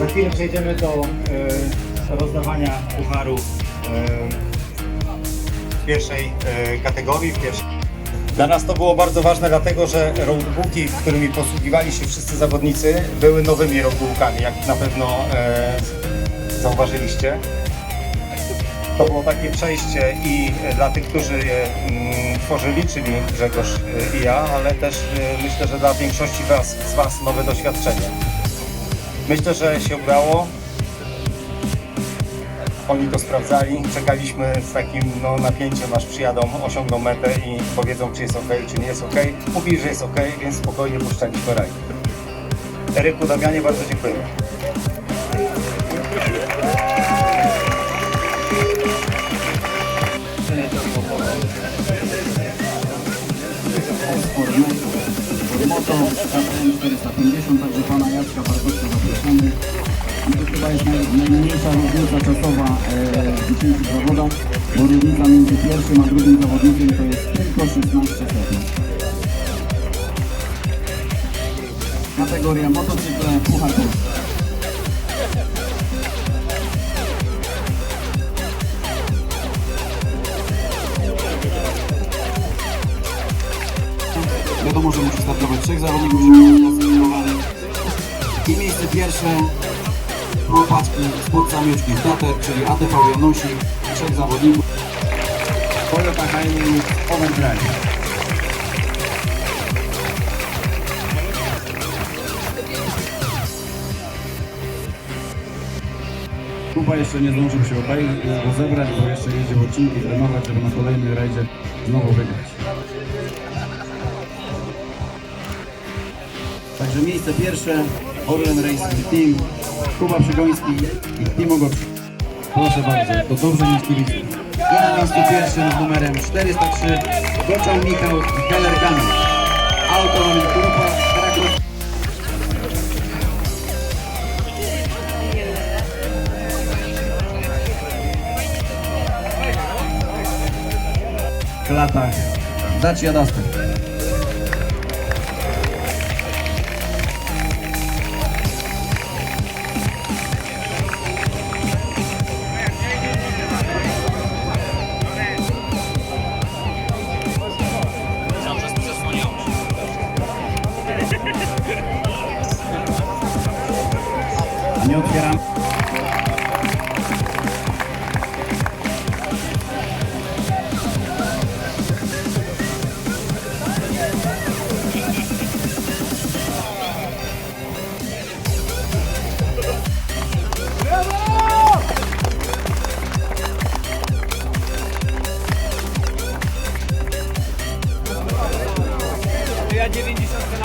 Za chwilę przejdziemy do e, rozdawania pucharu e, w pierwszej e, kategorii. W pierwszej. Dla nas to było bardzo ważne, dlatego że roadbooki, którymi posługiwali się wszyscy zawodnicy, były nowymi roadbookami, jak na pewno e, zauważyliście. To było takie przejście i dla tych, którzy je mm, tworzyli, czyli Grzegorz i ja, ale też myślę, że dla większości was, z Was nowe doświadczenie. Myślę, że się udało. Oni to sprawdzali. Czekaliśmy z takim no, napięciem, aż przyjadą, osiągną metę i powiedzą, czy jest ok, czy nie jest ok. Mówili, że jest ok, więc spokojnie puszczaliśmy raj. Eryku, Damianie, bardzo dziękujemy. Moto KTM 450, także pana Jacka Bartoszka zapraszamy. I to chyba jest naj, najmniejsza różnica czasowa e, w dzisiejszych zawodach, bo różnica między pierwszym a drugim zawodnikiem to jest tylko 16 sekund. Kategoria motocykle Puchar Polski. Wiadomo, że startować trzech zawodników, żeby być klasyfikowany. I miejsce pierwsze było paczki spod zamieczki Tater, czyli ATV Janosik, trzech zawodników. Toyota Hilux Overdrive. Kuba jeszcze nie zdążył się obejrzeć, rozebrać, bo jeszcze jedzie odcinki trenować, żeby na kolejny rajdzie znowu wygrać. Także miejsce pierwsze, Orlen Racing Team, Kuba Przygoński i Timo Goprzy. Proszę bardzo, to dobrze niż kibice. I na miejscu pierwszym z numerem 403 Goczał Michał i Keller Kamil. Automobil Grupa Kraków. W latach Dacia A nie otwieram. Ja 90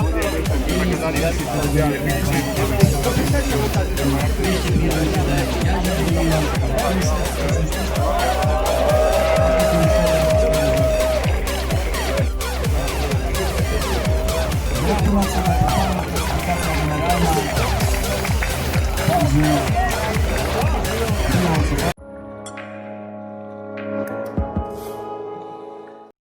Yeah.